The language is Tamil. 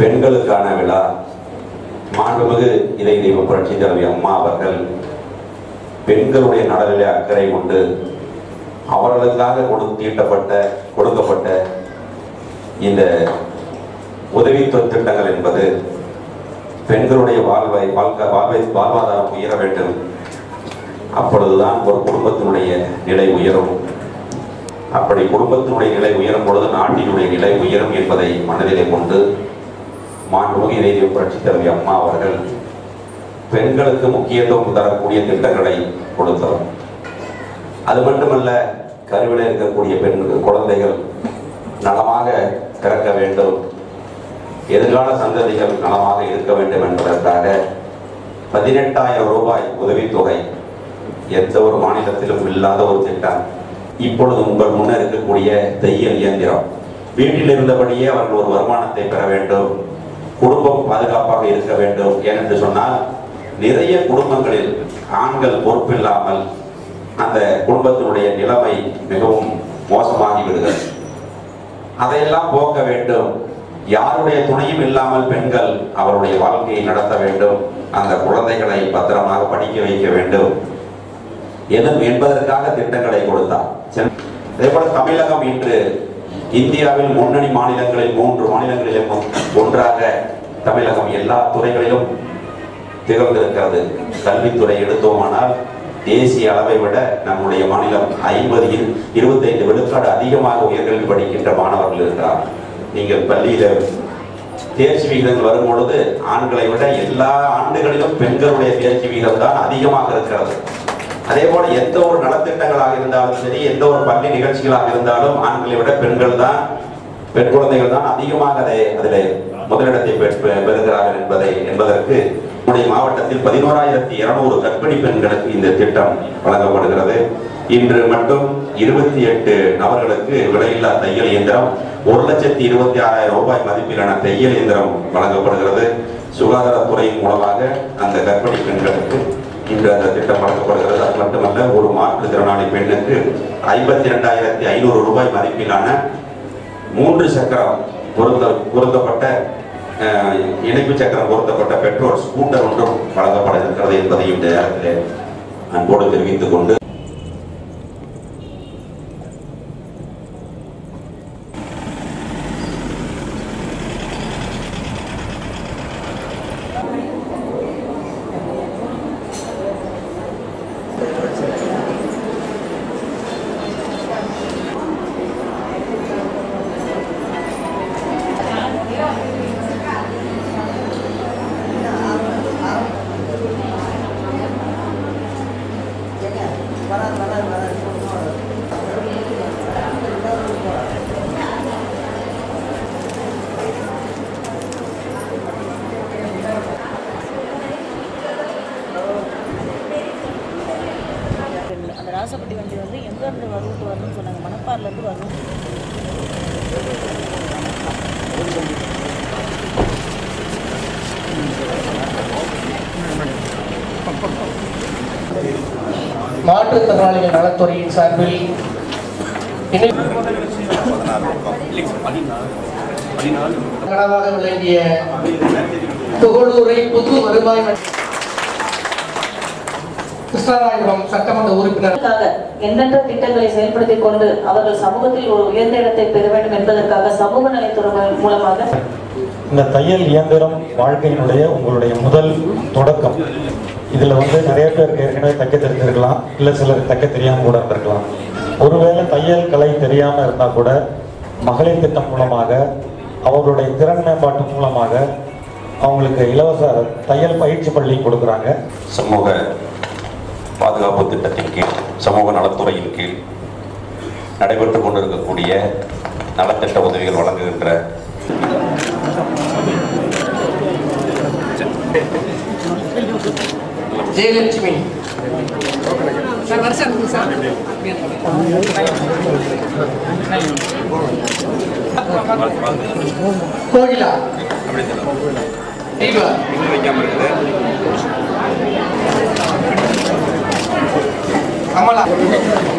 பெண்களுக்கான விழா. மாண்புமிகு இதை தெய்வ புரட்சி தலைவி அம்மா அவர்கள் பெண்களுடைய நலனிலே அக்கறை கொண்டு அவர்களுக்காக கொடு தீட்டப்பட்ட கொடுக்கப்பட்ட இந்த உதவித்தொகை திட்டங்கள் என்பது பெண்களுடைய வாழ்வை வாழ்க்கை வாழ்வை வாழ்வாதாரம் உயர வேண்டும். அப்பொழுதுதான் ஒரு குடும்பத்தினுடைய நிலை உயரும். அப்படி குடும்பத்தினுடைய நிலை உயரும் பொழுது நாட்டினுடைய நிலை உயரும் என்பதை மனதிலே கொண்டு மாண்புமிகு இளைய புரட்சி தலைவி அம்மா அவர்கள் பெண்களுக்கு முக்கியத்துவம் தரக்கூடிய திட்டங்களை கொடுத்தவர். அது மட்டுமல்ல கருவில இருக்கக்கூடிய பெண்கள் குழந்தைகள் நலமாக பிறக்க வேண்டும். எதிர்கால சந்ததிகள் நலமாக இருக்க வேண்டும் என்பதற்காக பதினெட்டாயிரம் ரூபாய் உதவித்தொகை எந்த ஒரு மாநிலத்திலும் இல்லாத ஒரு திட்டம். இப்பொழுது உங்கள் முன்னர் இருக்கக்கூடிய தையல் இயந்திரம். வீட்டில் இருந்தபடியே அவர்கள் ஒரு வருமானத்தை பெற வேண்டும். குடும்பம் பாதுகாப்பாக இருக்க வேண்டும் ஏனென்று சொன்னால் நிறைய குடும்பங்களில் ஆண்கள் பொறுப்பில்லாமல் அந்த குடும்பத்தினுடைய நிலைமை மிகவும் மோசமாகி விடுகிறது. அதையெல்லாம் போக்க வேண்டும். யாருடைய துணையும் இல்லாமல் பெண்கள் அவருடைய வாழ்க்கையை நடத்த வேண்டும். அந்த குழந்தைகளை பத்திரமாக படிக்க வைக்க வேண்டும். எனும் என்பதற்காக திட்டங்களை கொடுத்தார். அதே போல தமிழகம் இன்று இந்தியாவில் முன்னணி மாநிலங்களில் மூன்று மாநிலங்களிலும் ஒன்றாக தமிழகம் எல்லா துறைகளிலும் திகழ்ந்திருக்கிறது. கல்வித்துறை எடுத்தோமானால் தேசிய அளவை விட நம்முடைய மாநிலம் ஐம்பது இருபத்தைந்து விழுக்காடு அதிகமாக உயர்கல்வி படிக்கின்ற மாணவர்கள் இருக்கிறார் நீங்கள் பள்ளியில தேர்ச்சி விகிதங்கள் வரும் பொழுது ஆண்களை விட எல்லா ஆண்டுகளிலும் பெண்களுடைய தேர்ச்சி விகிதம் தான் அதிகமாக இருக்கிறது. அதே போல எந்த ஒரு நலத்திட்டங்களாக இருந்தாலும் சரி எந்த ஒரு பள்ளி நிகழ்ச்சிகளாக இருந்தாலும் ஆண்களை விட பெண்கள் தான் பெண் குழந்தைகள் தான் அதிகமாக அதை அதில் முதலிடத்தை பெற்- பெ- பெறுகிறார்கள் என்பதை என்பதற்கு நம்முடைய மாவட்டத்தில் பதினோராயிரத்தி இருநூறு கர்ப்பிணி பெண்களுக்கு இந்த திட்டம் வழங்கப்படுகிறது. இன்று மட்டும் இருபத்தி எட்டு நபர்களுக்கு விலையில்லா தையல் இயந்திரம் ஒரு லட்சத்தி இருபத்தி ஆறாயிரம் ரூபாய் மதிப்பிலான தையல் இயந்திரம் வழங்கப்படுகிறது. சுகாதாரத்துறையின் மூலமாக அந்த கர்ப்பிணி பெண்களுக்கு இன்று அந்த திட்டம் வழங்கப்படுகிறது. அது மட்டுமல்ல ஒரு மாற்றுத்திறனாளி பெண்ணுக்கு ஐம்பத்தி ரெண்டாயிரத்தி ஐநூறு ரூபாய் மதிப்பிலான மூன்று சக்கரம் பொருத்த பொருத்தப்பட்ட இணைப்பு சக்கரம் பொருத்தப்பட்ட பெட்ரோல் ஸ்கூட்டர் ஒன்றும் வழங்கப்பட இருக்கிறது என்பதையும் இந்த நேரத்தில் அன்போடு தெரிவித்துக் கொண்டு அந்த ராசப்பட்டி வண்டி வந்து எங்கேருந்து வரும்ட்டு வரணும்னு சொன்னாங்க. மணப்பாறைலேருந்து வரும். மாற்றுத்திறனாளிகள் நலத்துறையின் சார்பில் கனவாக விளங்கிய துகளூரை புது வருவாய் கிருஷ்ணராயபுரம் சட்டமன்ற உறுப்பினர். அதற்காக எந்தெந்த திட்டங்களை செயல்படுத்திக் கொண்டு அவர்கள் சமூகத்தில் ஒரு உயர்ந்த இடத்தை பெற வேண்டும் என்பதற்காக சமூக நலத்துறை மூலமாக இந்த தையல் இயந்திரம் வாழ்க்கையினுடைய உங்களுடைய முதல் தொடக்கம். இதில் வந்து நிறைய பேருக்கு ஏற்கனவே தைக்க தெரிஞ்சிருக்கலாம் இல்லை சிலர் தைக்க தெரியாமல் கூட இருந்திருக்கலாம். ஒருவேளை தையல் கலை தெரியாமல் இருந்தால் கூட மகளிர் திட்டம் மூலமாக அவர்களுடைய திறன் மேம்பாட்டு மூலமாக அவங்களுக்கு இலவச தையல் பயிற்சி பள்ளி கொடுக்குறாங்க. சமூக பாதுகாப்பு திட்டத்தின் கீழ் சமூக நலத்துறையின் கீழ் நடைபெற்றுக் கொண்டிருக்கக்கூடிய நலத்திட்ட உதவிகள் வழங்குகின்ற ஜெயலட்சுமி. கோகிலா. தீபா. கமலா 我明过来